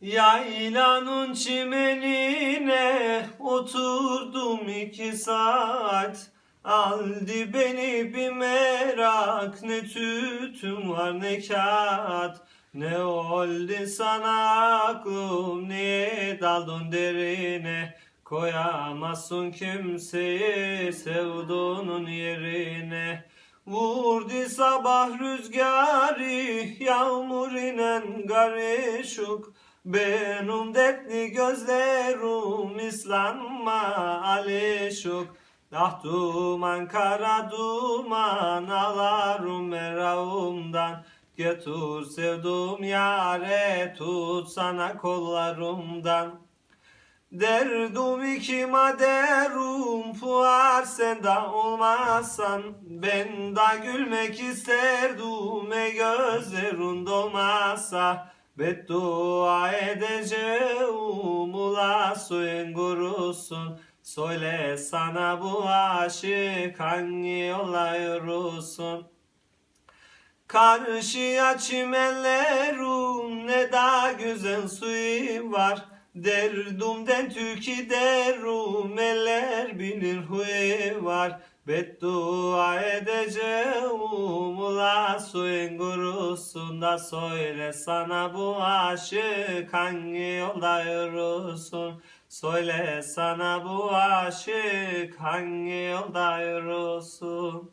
Yaylanın çimenine oturdum iki saat. Aldı beni bir merak ne tütün var ne kağıt. Ne oldu sana aklım niye daldın derine? Koyamazsın kimseyi sevduğunun yerine. Vurdu sabah rüzgarı Yağmur inen garışık Benim dertli gözlerim İslanma alışık Ah duman kara duman Ağlarım meravımdan Götür sevduğum yare Tut sana kollarımdan. Derdim iki maderum puar sen de olmazsan. Ben de gülmek isterdim e gözlerin dolmazsa Beddua edeceğim ula suyun kurusun. Söyle sana bu aşık hangi yola yürüsün? Karşıya çimenlerim ne da güzel suyu var. Derdumden türkü derum eller bilir huyu var Beddua edeceğim ula suyun kurusun da Söyle sana bu aşık hangi yolda yürüsün? Söyle sana bu aşık hangi yolda yürüsün